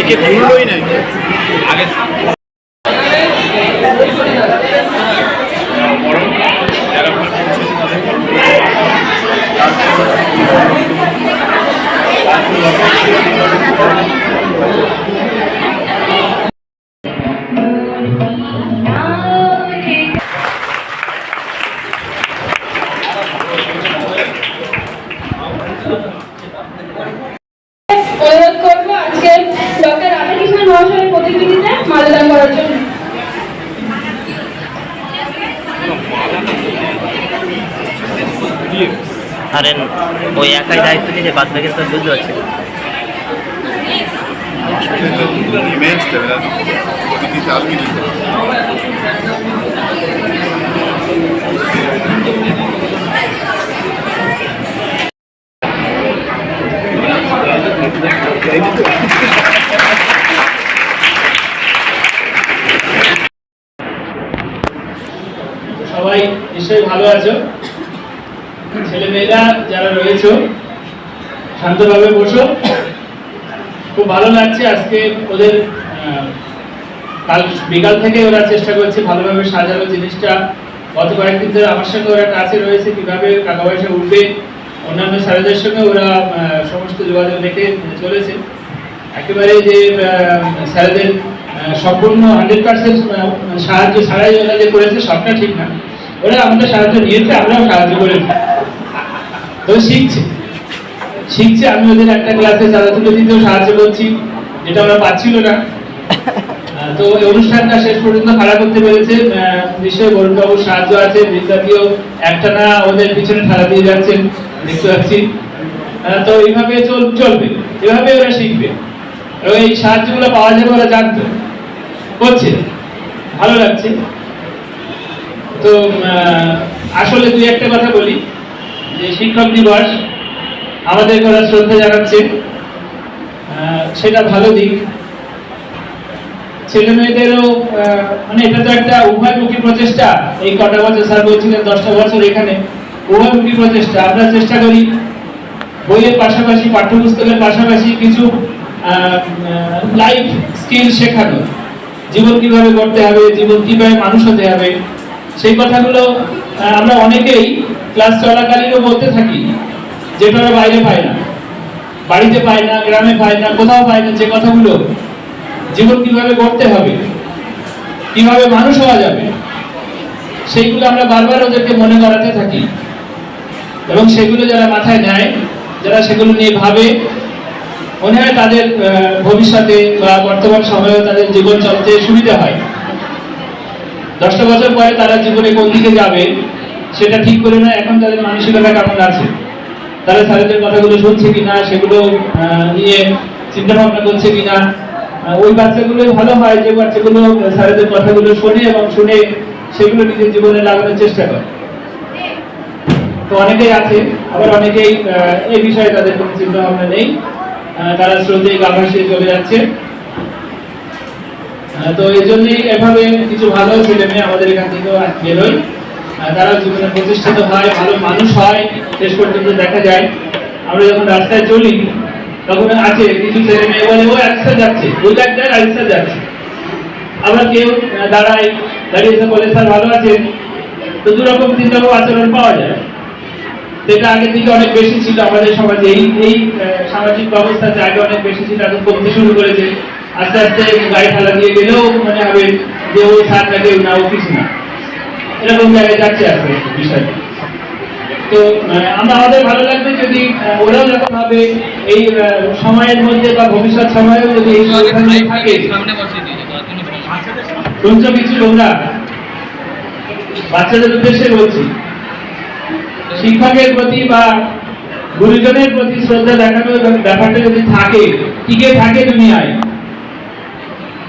একে ঘুরলোই না আগে অনুরোধ আরে ওই একাই দায়িত্ব নিয়েছে বাদ বাকি তো বুঝতে পারছি। সবাই নিশ্চয়ই ভালো আছো? ছেলে মেয়েরা যারা রয়েছো, শান্তভাবে বসো। খুব ভালো লাগছে আজকে ওদের কাল বিকাল থেকে ওরা চেষ্টা করছে ভালোভাবে সাজানো জিনিসটা। গত কয়েকদিন ধরে আমার সঙ্গে ওরা কাছে রয়েছে, কীভাবে টাকা পয়সা উঠবে, অন্যান্য স্যারেদের সঙ্গে ওরা সমস্ত যোগাযোগ রেখে চলেছে। একেবারে যে স্যারেদের সম্পূর্ণ হান্ড্রেড পার্সেন্ট সাহায্য ছাড়াই ওরা যে করেছে, সবটা ঠিক না। ওরা আমাদের সাহায্য নিয়েছে, আমরাও সাহায্য করেছি। তো শিখছে। শিখছে, আমি ওদের একটা ক্লাসে চাঁদা তুলে দিতেও সাহায্য করছি যেটা ওরা পাচ্ছিল না। তো এই অনুষ্ঠানটা শেষ পর্যন্ত খাড়া করতে পেরেছে। নিশ্চয়ই বরুণবাবুর সাহায্য আছে বিদ্যার্থীও একটা না ওদের পিছনে ঠাড়া দিয়ে যাচ্ছেন দেখতে পাচ্ছি। তো এইভাবে চল চলবে, এভাবে ওরা শিখবে। এবং এই সাহায্যগুলো পাওয়া যাবে ওরা জানতো করছে ভালো লাগছে। তো আসলে দুই একটা কথা বলি। যে শিক্ষক দিবস আমাদের ওরা শ্রদ্ধা জানাচ্ছে। সেটা ভালো দিক। ছেলে মেয়েদেরও মানে এটা তো একটা উভয়মুখী প্রচেষ্টা। এই কটা বছর স্যার বলছিলেন দশটা বছর এখানে। উভয়মুখী প্রচেষ্টা। আমরা চেষ্টা করি বইয়ের পাশাপাশি, পাঠ্যপুস্তকের পাশাপাশি কিছু লাইফ স্কিল শেখানো। জীবন কীভাবে করতে হবে, জীবন কীভাবে মানুষ হতে হবে, সেই কথাগুলো আমরা অনেকেই ক্লাস চলাকালীনও বলতে থাকি যেটা ওরা বাইরে পায় না, বাড়িতে পায় না, গ্রামে পায় না, কোথাও পায় না, যে কথাগুলো জীবন কীভাবে গড়তে হবে, কীভাবে মানুষ হওয়া যাবে, সেইগুলো আমরা বারবার ওদেরকে মনে করাতে থাকি। এবং সেগুলো যারা মাথায় নেয়, যারা সেগুলো নিয়ে ভাবে, মনে হয় তাদের ভবিষ্যতে বা বর্তমান সময়েও তাদের জীবন চলতে সুবিধা হয়। দশটা বছর পরে তারা জীবনে কোন দিকে যাবে সেটা ঠিক করে না, এখন তাদের মানসিকতা কেমন আছে? তারা স্যারেদের কথাগুলো শুনছে কিনা, সেগুলো নিয়ে চিন্তা ভাবনা করছে কিনা? ওই বাচ্চাগুলো ভালো হয় যে বাচ্চাগুলো স্যারেদের কথাগুলো শোনে এবং শুনে সেগুলো নিজের জীবনে লাগানোর চেষ্টা করে। তো অনেকেই আছে, আবার অনেকেই এই বিষয়ে তাদের কোনো চিন্তা ভাবনা নেই তারা স্রোতে গা ভাসিয়ে চলে যাচ্ছে। তো এই জন্যই এভাবে কিছু ভালো ছেলে মেয়ে আমাদের এখান থেকেও বেরোয় তারাও জীবনে প্রতিষ্ঠিত হয় ভালো মানুষ হয় শেষ পর্যন্ত দেখা যায়। আমরা যখন রাস্তায় চলি তখন আছে কিছু ছেলে মেয়ে বলে ও একসাথে যাচ্ছে ওই জায়গায় একসাথে যাচ্ছে। আমরা কেউ আহ, দাঁড়ায় এসে বলে স্যার ভালো আছেন? তো দু রকম তিন রকম আচরণ পাওয়া যায়। সেটা আগে থেকে অনেক বেশি ছিল আমাদের সমাজে। এই এই সামাজিক ব্যবস্থাতে আগে অনেক বেশি ছিল এখন কমতে শুরু করেছে। আস্তে আস্তে গায়ে ঠালা দিয়ে গেলেও মনে হবে যে ওই সারটা কেউ না ও কিছু না। এরকম জায়গায় যাচ্ছে বিষয়টা তো আমরা আমাদের ভালো লাগবে যদি যখন হবে এই সময়ের মধ্যে বা ভবিষ্যৎ যদি এই কিছু তোমরা? বাচ্চাদের উদ্দেশ্যে বলছি। শিক্ষকের প্রতি বা গুরুজনের প্রতি শ্রদ্ধা দেখানোর ব্যাপারটা যদি থাকে, টিকে থাকে দুনিয়ায়,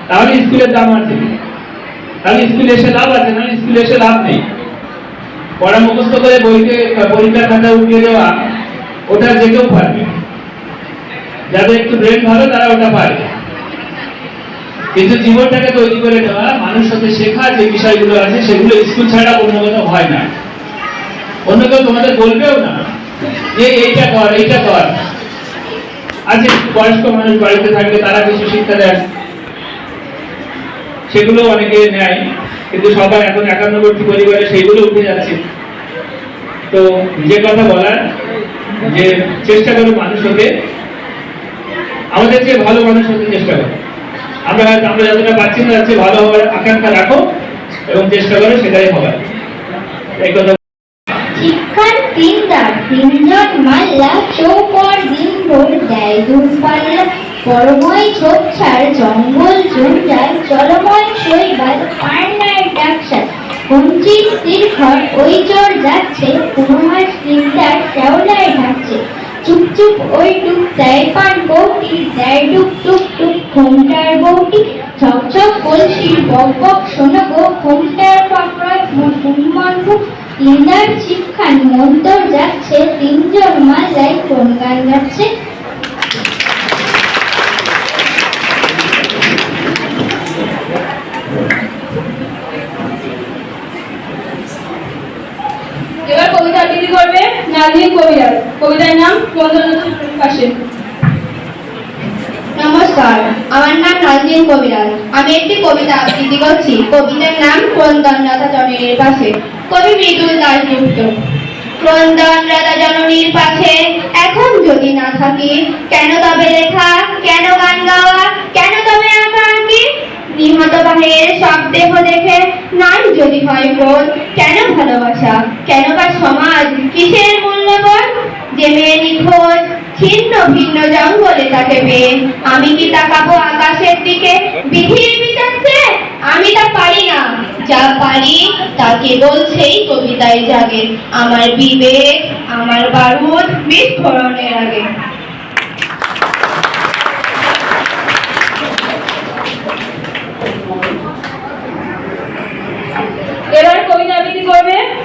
তাহলে স্কুলের দাম আছে। তাহলে স্কুলে এসে লাভ আছে, না স্কুলে এসে লাভ নেই। পড়া মুখস্থ করে বইকে পরীক্ষার খাতা উঠিয়ে দেওয়া, ওটা যে কেউ পারবে যাদের একটু ব্রেন ভালো, তারা ওটা পারে। কিন্তু জীবনটাকে তৈরি করে নেওয়া মানুষ সাথে শেখা যে বিষয়গুলো আছে, সেগুলো স্কুল ছাড়া অন্য কোথাও হয় না। অন্য কেউ তোমাদের বলবেও না। যে এইটা কর এইটা কর। আছে বয়স্ক মানুষ বাড়িতে থাকলে তারা কিছু শিক্ষা দেন সেগুলো অনেকে নেয়, কিন্তু সবাই এখন একান্নবর্তী পরিবারে সেইগুলো উঠে যাচ্ছে। তো যে কথা বলার, যে চেষ্টা করো মানুষ হতে আমাদের চেয়ে ভালো মানুষ হতে চেষ্টা করো। আমরা আমরা যতটা পাচ্ছি না যাচ্ছে ভালো হওয়ার আকাঙ্ক্ষা রাখো এবং চেষ্টা করো, সেটাই হবে এই কথা শিক্ষার তিনজন মাল্লা দিন ভোর দেয় দূরপাল্লা বড়ময় ঝোপঝাড় জঙ্গল জঞ্জাল জলময় শৈবাল পান্নার ডাকসার। কঞ্চির তীর্ঘর ওই চর যাচ্ছে পুনমার তিনদার শ্যাওলায় ঢাকছে চুপ চুপ ওই টুক দেয় পান বৌটি দেয় টুক টুক টুক ঘোমটার বৌটি ঝক ঝক কলসির বক বক শোনো গো ঘোমটার পাকড়ায় মনমু তিনদার শিক্ষার মন্তর যাচ্ছে, তিনজন মালাই কোন গান গাচ্ছে এবার কবিতা আবৃত্তি নাজনীন কবিরাজ। কবিতার নাম পাশে। নমস্কার, আমার নাম কবিরাজ। আমি একটি কবিতা আবৃত্তি করছি। কবিতার নাম জননীর পাশে। কবি মৃদুল দাসগুপ্ত ক্রন্দনলতা জননীর পাশে এখন যদি না থাকি, কেন তবে লেখা, কেন গান গাওয়া, কেন তবে আঁকা আঁকি? নিহত বাহের সব দেহ দেখে নাই যদি হয় বোধ কেন ভালোবাসা? কেন বা সমাজ কিসের মূল্যবোধ? যে মেয়ে নিখোঁজ, ছিন্ন ভিন্ন জঙ্গলে তাকে পেয়ে আমি কি তাকাবো আকাশের দিকে? বিধির বিচারছে আমি তা পারি না। যা পারি তা কেবল সেই কবিতায় জাগে। আমার বিবেক, আমার বারুদ বিস্ফোরণের আগে।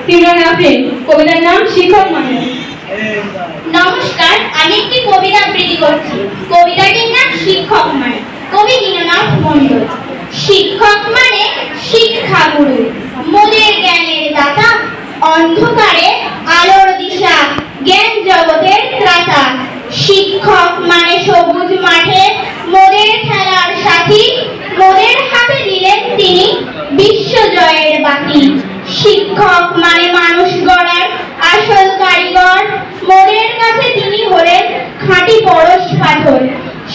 সিমরান আফরিন কবিতার নাম শিক্ষক মানে নমস্কার, আমি একটি কবিতা আবৃত্তি করছি। কবিতাটির নাম শিক্ষক মানে কবি দীননাথ মণ্ডল। শিক্ষক মানে শিক্ষা গুরু মোদের জ্ঞানের দাতা, অন্ধকারে আলোর দিশা, জ্ঞান জগতের ত্রাতা। শিক্ষক মানে সবুজ মাঠে মোদের খেলার সাথী। মোদের হাতে দিলেন তিনি বিশ্ব জয়ের বাতি। শিক্ষক মানে মানুষ গড়ার আসল কারিগর। মোদের কাছে তিনি হলেন খাঁটি পরশ পাথর।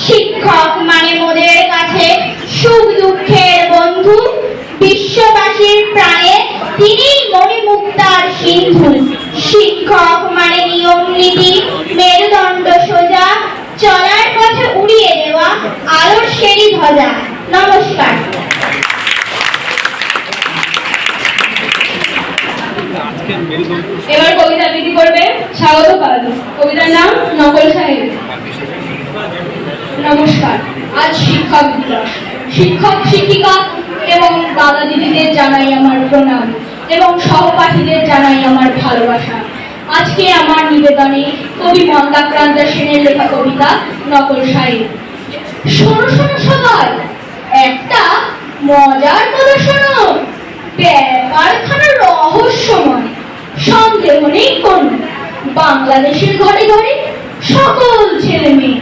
শিক্ষক মানে মোদের কাছে সুখ দুঃখের বন্ধু। বিশ্ববাসীর প্রাণে তিনি মণিমুক্তার সিন্ধু। শিক্ষক মানে নিয়ম নীতি, মেরুদণ্ড সোজা, চলার পথে উড়িয়ে দেওয়া, আলোর সেরি ধ্বজা। নমস্কার। এবার কবিতা আবৃত্তি করবে স্বাগত পাল কবিতার নাম নকল সাহেব। নমস্কার। আজ শিক্ষক দিবস। শিক্ষক, শিক্ষিকা এবং দাদা দিদিদের জানাই আমার প্রণাম এবং সহপাঠীদের জানাই আমার ভালোবাসা। আজকে আমার নিবেদনে কবি মন্দাক্রান্ত সেনের লেখা কবিতা নকল সাহেব। শোনো শোনো সবাই, একটা মজার কথা শোনো। ব্যাপারখানা রহস্যময় সন্দেহ নেই কোন? বাংলাদেশের ঘরে ঘরে সকল ছেলে মেয়ে।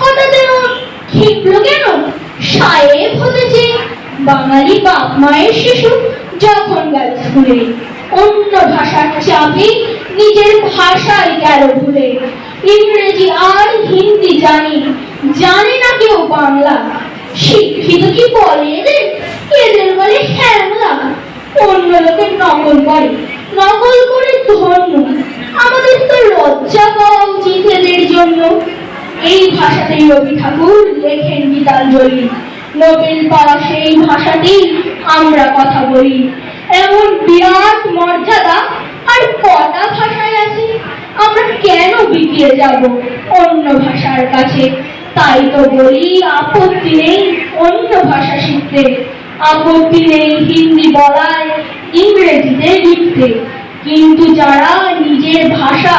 হঠাৎ এমন ক্ষিপ্র কেন? সাহেব হতেছে বাঙালি বাপ মায়ের শিশু যখন গেল স্কুলে অন্য ভাষার চাপে নিজের ভাষায় গেল ভুলে। ইংরেজি আর হিন্দি জানি, জানে না কেউ বাংলা। শিক্ষিত কি বলে এদের? এদের বলে হ্যাংলা অন্য লোকের নকল করে। নকল করে ধন্য। আমাদের তো লজ্জা পাওয়া উচিত এদের জন্য। এই ভাষাতেই রবি ঠাকুর লেখেন গীতাঞ্জলি। নোবেল পাওয়া সেই ভাষাতেই আমরা কথা বলি। এমন বিরাট মর্যাদা আর কটা ভাষায় আছে, আমরা কেন বিকিয়ে যাব অন্য ভাষার কাছে? তাই তো বলি, আপত্তি নেই অন্য ভাষা শিখতে। আপত্তি নেই হিন্দি বলায় ইংরেজিতে লিখতে। কিন্তু যারা নিজের ভাষা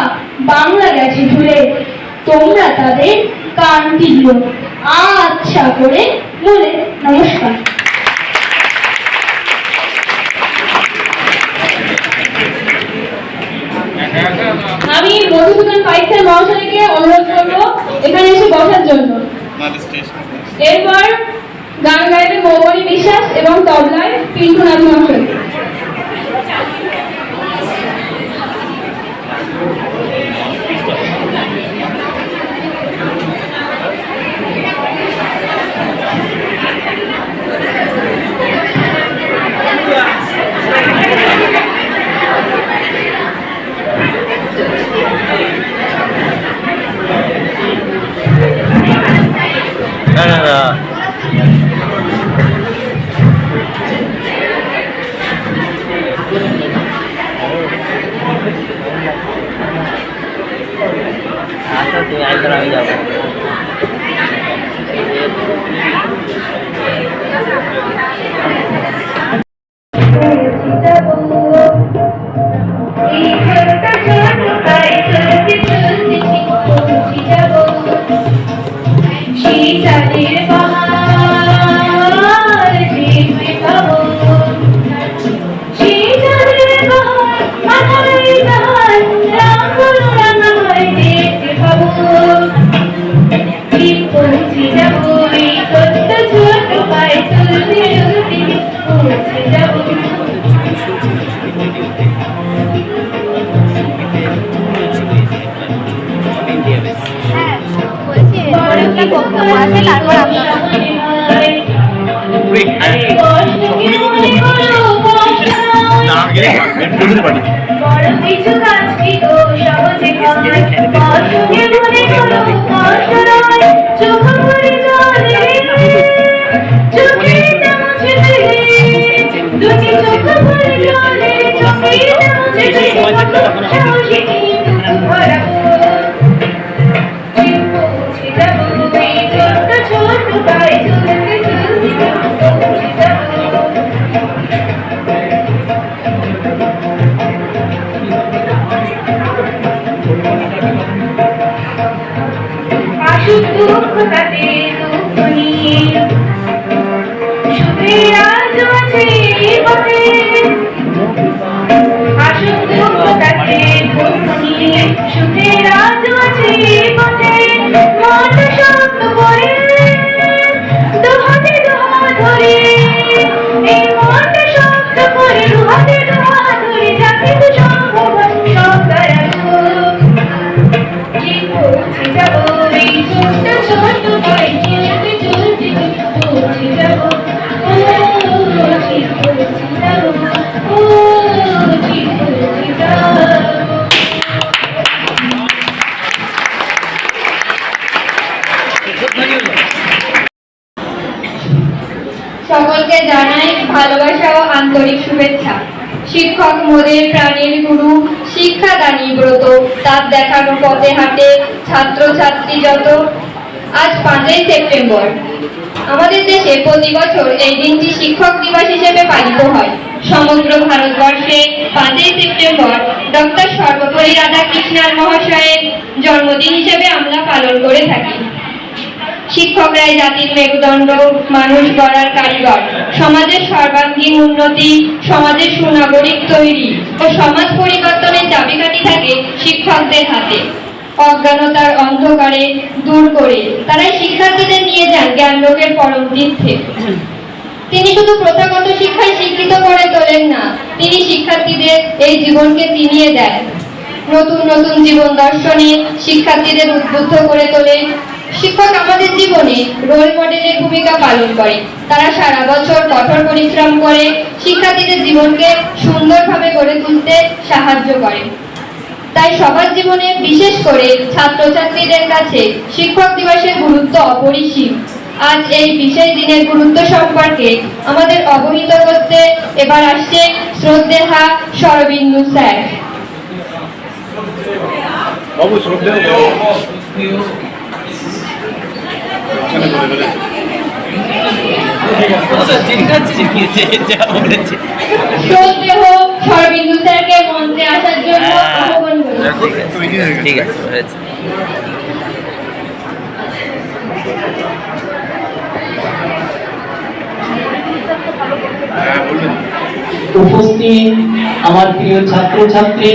বাংলা গেছে ভুলে তোমরা তাদের দিও। আচ্ছা করে বলে নমস্কার। আমি মধুসূদন পাইকের মহাশয়কে অনুরোধ করব এখানে এসে বসার জন্য। এরপর গান গাইবেন মৌবনী বিশ্বাস এবং তবলায় পিন্টু নাথ মহাশয়। Hello, Jimmy. যত আজ পাঁচই সেপ্টেম্বর। আমাদের দেশে প্রতি বছর এই দিনটি শিক্ষক দিবস হিসেবে পালিত হয়। সমগ্র ভারতবর্ষে পাঁচই সেপ্টেম্বর ডক্টর সর্বপল্লী রাধাকৃষ্ণার মহাশয়ের জন্মদিন হিসেবে আমরা পালন করে থাকি। শিক্ষকরাই জাতির মেরুদণ্ড, মানুষ গড়ার কারিগর। সমাজের সর্বাঙ্গীন উন্নতি, সমাজের সুনাগরিক তৈরি ও সমাজ পরিবর্তনের চাবিকাঠি থাকে শিক্ষকদের হাতে। অজ্ঞানতার অন্ধকারে দূর করে তারাই শিক্ষার্থীদের নিয়ে যান জ্ঞান লোকের পরম তীর্থে তিনি শুধু প্রথাগত শিক্ষায় শিক্ষিত করে তোলেন না, তিনি শিক্ষার্থীদের এই জীবনকে চিনিয়ে দেন। নতুন নতুন জীবন দর্শনে শিক্ষার্থীদের উদ্বুদ্ধ করে তোলে শিক্ষক আমাদের জীবনে রোল মডেলের ভূমিকা পালন করে। তারা সারা বছর কঠোর পরিশ্রম করে শিক্ষার্থীদের জীবনকে সুন্দরভাবে গড়ে তুলতে সাহায্য করে। তাই সবার জীবনে বিশেষ করে ছাত্রছাত্রীদের কাছে শিক্ষক দিবসের গুরুত্ব অপরিসীম। আজ এই বিশেষ দিনের গুরুত্ব সম্পর্কে আমাদের অবহিত করতে এবার আসছে শ্রদ্ধেহা শরবিন্দু স্যার। বাবু ঠিক আছে হয়েছে উপস্থিত আমার প্রিয় ছাত্রছাত্রী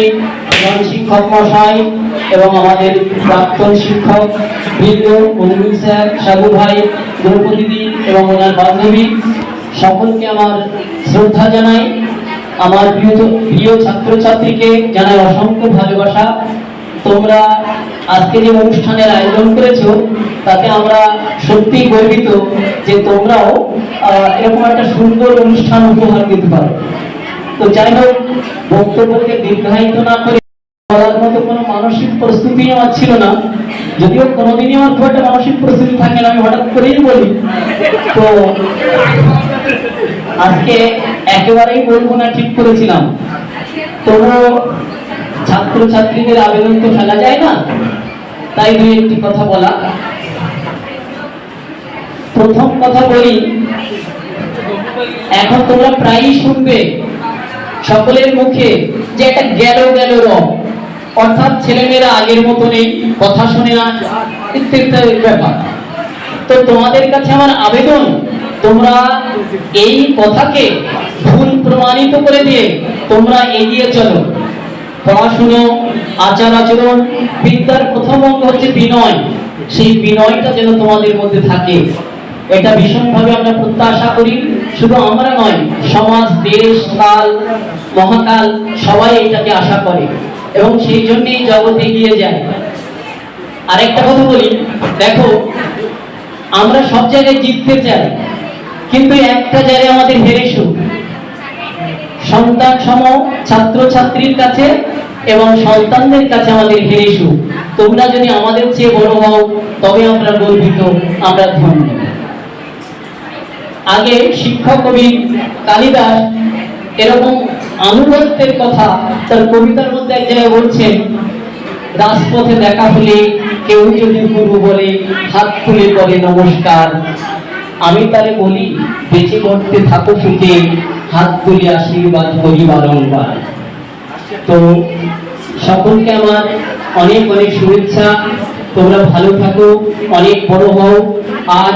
এবং শিক্ষক মশাই এবং আমাদের প্রাক্তন শিক্ষক বৃন্দ মনিরুল স্যার সাধু ভাই দ্রৌপদী এবং ওনার বান্ধবী সকলকে আমার শ্রদ্ধা জানাই। আমার প্রিয় প্রিয় ছাত্রছাত্রীকে জানাই অসংখ্য ভালোবাসা। তোমরা আজকে যে অনুষ্ঠানের আয়োজন করেছ, তাতে আমরা সত্যি গর্বিত যে তোমরাও এরকম একটা সুন্দর অনুষ্ঠান উপহার দিতে পারো। তো যাই হোক, বক্তব্যকে দীর্ঘায়িত না করে বলার মতো কোনো মানসিক প্রস্তুতি আমার ছিল না। যদিও কোনোদিনই আমার খুব একটা মানসিক প্রস্তুতি থাকে না, আমি হঠাৎ করেই বলি। তো আজকে একেবারেই বলব না, ঠিক করেছিলাম। তবুও ছাত্র ছাত্রীদের আবেদন তো ফেলা যায় না, তাই দুই একটি কথা বলা। প্রথম কথা বলি, এখন তোমরা প্রায়ই শুনবে, সকলের মুখে যে একটা গেল গেল রং। অর্থাৎ ছেলেমেয়েরা আগের মতো নেই কথা শুনে না ইত্যাদি ব্যাপার। তো তোমাদের কাছে আমার আবেদন, তোমরা এই কথাকে ভুল প্রমাণিত করে দিয়ে তোমরা এগিয়ে চলো। পড়াশুনো, আচার আচরণ, বিদ্যার প্রথম অঙ্গ হচ্ছে বিনয়। সেই বিনয়টা যেন তোমাদের মধ্যে থাকে। এটা ভীষণভাবে আমরা প্রত্যাশা করি। শুধু আমরা নয়, সমাজ, দেশ, কাল, মহাকাল, সবাই এটাকে আশা করে। এবং সেই জন্যই জগৎ এগিয়ে যায় আরেকটা কথা বলি, দেখো, আমরা সব জায়গায় জিততে চাই, কিন্তু একটা জায়গায় আমাদের হেরে হেরেছু সন্তান সম ছাত্র ছাত্রীর কাছে এবং সন্তানদের কাছে আমাদের হেরেছু তোমরা যদি আমাদের চেয়ে বড় হও, তবে আমরা গর্বিত, আমরা ধন্য। আগে শিক্ষক কবি কালিদাস এরকম আনুগত্যের কথা তার কবিতার মধ্যে এক জায়গায় বলছেন, রাজপথে দেখা হলে কেউ যদি গুরু বলে, হাত তুলে বলে নমস্কার। আমি তারে বলি, বেঁচে করতে থাকো সুখে, হাত তুলে আশীর্বাদ করি বারংবার। তো সকলকে আমার অনেক অনেক শুভেচ্ছা। তোমরা ভালো থাকো, অনেক বড় হও। আর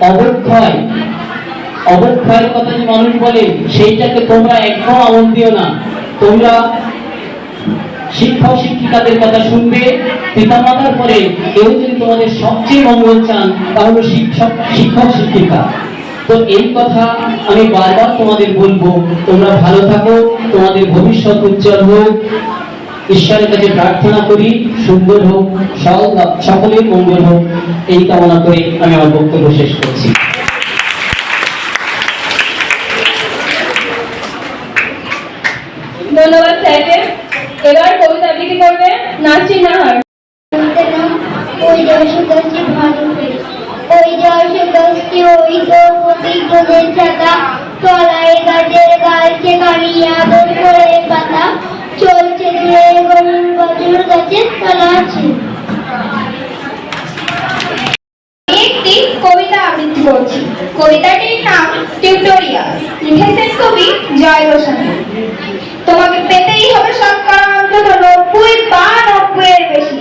অবক্ষয় অবক্ষয়ের কথা যে মানুষ বলে, সেইটাকে তোমরা একদম আমল দিও না। তোমরা শিক্ষক শিক্ষিকাদের কথা শুনবে, পিতামাতার পরে কেউ যদি তোমাদের সবচেয়ে মঙ্গল চান তাহলে শিক্ষক শিক্ষক, শিক্ষিকা। তো এই কথা আমি বারবার তোমাদের বলব, তোমরা ভালো থাকো, তোমাদের ভবিষ্যৎ উজ্জ্বল হোক। ঈশ্বরের কাছে প্রার্থনা করি, সুন্দর হোক সকলের মঙ্গল হোক। এই কামনা করে আমি আমার বক্তব্য শেষ করছি ধন্যবাদ স্যারকে এবার কবিতা আবৃত্তি করবে ওই দর্শকটি ভালো ওই দর্শকটি ওই তো প্রতিগুণের ছাতা তলায় গাছের গালকে কামিয়া বই করে পাতা চলছে দূরে গরুর বছর গাছের তলা আছে একটি কবিতা আবৃত্তি করছি। কবিতাটির নাম টিউটোরিয়াল। লিখেছেন কবি জয় তোমাকে পেতেই হবে শতকরা অন্তত নব্বই বা নব্বই এর বেশি।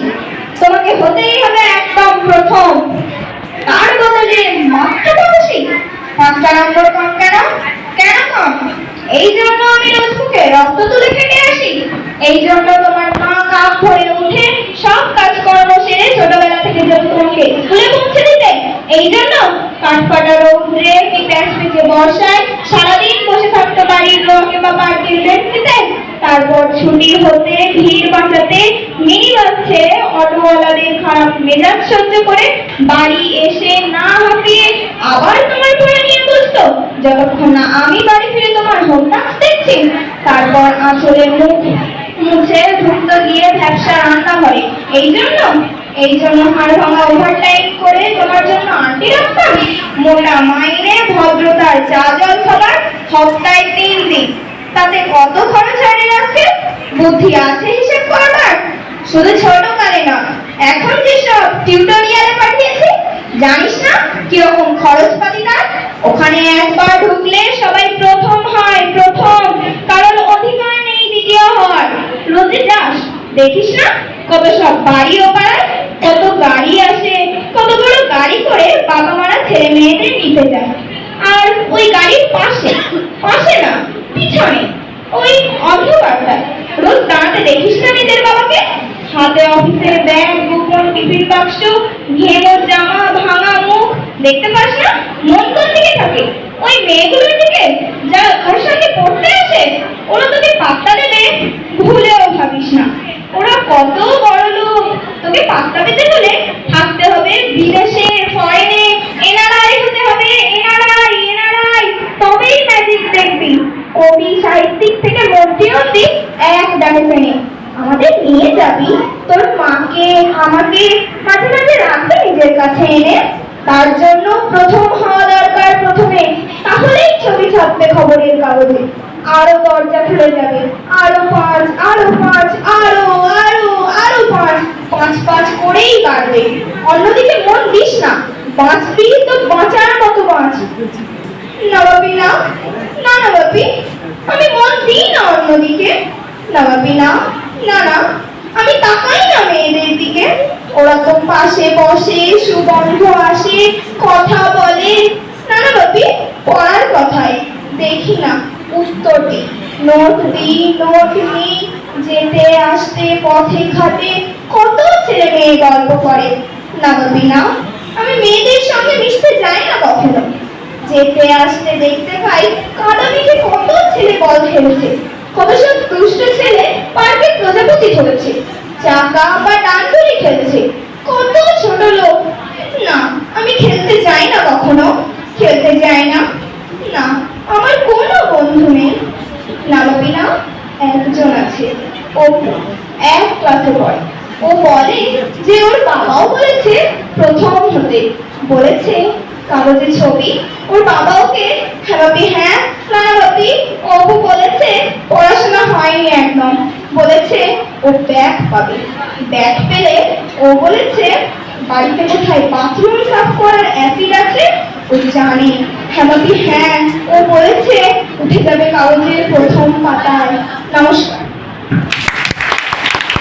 তোমাকে হতেই হবে একদম প্রথম। তার বদলে মাত্র বসি পাঁচটা নম্বর কম কেন? কেন কম? এই জন্য আমি রোজ রক্ত তুলে খেটে আসি। এই জন্য তোমার মা কাপ ভরে উঠে সব কাজকর্ম সেরে ছোটবেলা থেকে যদি তোমাকে স্কুলে পৌঁছে দিতে, এই জন্য কাঠফাটা রৌদ্রে কি প্যাঁচ পেঁচে বর্ষায় সারাদিন বসে থাকতো বাড়ির রঙে বা পার্টির বেঞ্চিতে। তারপর ছুটি হতে ভিড় বাঁচাতে মিনি বাসছে অটোওয়ালাদের খারাপ মেজাজ সহ্য করে বাড়ি এসে না হাঁপিয়ে আবার তোমার পরে নিয়ে বসতো। যতক্ষণ না আমি বাড়ি ফিরে তোমার হোম টাস্ক দেখছি, তারপর আসলে মুখ মুছে ঢুকতো গিয়ে ব্যবসা রান্না ঘরে এই জন্য এই জন্য হাড় ভাঙা ওভারটাইম করে তোমার জন্য আন্টি রাখতাম। মোটা মাইনে, ভদ্রতার চা জল খাবার সপ্তাহে তিন দিন। তাতে কত খরচ হারে যাচ্ছে বুদ্ধি আছে হিসেব করবার? শুধু ছোট কালে না এখন যেসব টিউটোরিয়ালে পাঠিয়েছি, জানিস না কীরকম খরচ পাতি তার? ওখানে একবার ঢুকলে সবাই প্রথম হয়, প্রথম। কারণ অধিকার দেখিস না কত সব বাড়ি ও কত গাড়ি আসে। কত বড় গাড়ি করে বাবা মারা ছেলে মেয়েদের নিতে যায়। আর ওই গাড়ির পাশে পাশে না, পিছনে, ওই অন্ধকারটায় রোজ দাঁড়াতে দেখিস না নিজের বাবাকে? হাতে অফিসের ব্যাগ, গোপন টিফিন বাক্স ঘেমো জামা দেখতে পাস না? মন কোন দিকে থাকে। ওই মেয়েগুলোর দিকে যারা ওর সঙ্গে পড়তে আসে, ওরা তোকে পাত্তা দেবে। ভুলেও ভাবিস না। ওরা কত বড় লোক। তোকে পাত্তা পেতে হলে থাকতে হবে বিদেশে ফরেনে এনআরআই হতে হবে এনআরআই এনআরআই তবেই ম্যাজিক দেখবি। কবি সাহিত্যিক থেকে মূর্তি অব্দি এক ডাকে ফেনে আমাদের নিয়ে যাবি তোর মাকে, আমাকে মাঝে মাঝে রাখবে নিজের কাছে এনে। তার জন্য প্রথম হওয়া দরকার প্রথমে। তাহলেই ছবি ছাপবে খবরের কাগজে। আরও দরজা খুলে যাবে। আরও পাঁচ আরও পাঁচ, আরও আরও আরও পাঁচ। পাঁচ পাঁচ করেই বাড়বে। অন্যদিকে মন দিস না। বাঁচবি তো বাঁচার মতো বাঁচ। নবাবী না? না নবাবী। আমি মন দিই না অন্যদিকে। নবাবী না? না না। আমি তাকাই না মেয়েদের দিকে। ওরা তো পাশে বসে, সুগন্ধ আসে, কথা বলে। না না বাপি পড়ার কথাই দেখি না উত্তর দিই নোট দিই, নোট নিই, যেতে আসতে, পথে ঘাটে। কত ছেলে মেয়ে গল্প করে। না বাপি না, আমি মেয়েদের সঙ্গে মিশতে যাই না কখনো। যেতে আসতে দেখতে পাই কাদা মেঘে কত ছেলে বল খেলছে। সব দুষ্ট ছেলে পার্কে প্রজাপতি ধরেছে চাকা বা ডানগুলি খেলছে। কত ছোট লোক। না, আমি খেলতে যাই না কখনো। খেলতে যাই না। না, আমার কোনো বন্ধু নেই। না, একজন আছে। ও এক ক্লাসে পড়ে। ও বলে যে ওর বাবাও বলেছে, প্রথম হতে। বলেছে কাগজে ছবি। ওর বাবা ওকে হ্যাঁ হ্যাঁ? না অপু বলেছে, পড়াশোনা হয়নি একদম। বলেছে, ও ব্যাগ পাবে। ব্যাগ পেলে ও বলেছে, বাড়িতে কোথায় বাথরুম সাফ করার অ্যাসিড আছে? ও জানে। হেমতি হ্যাঁ ও বলেছে, উঠে যাবে কাগজের প্রথম পাতায়। নমস্কার।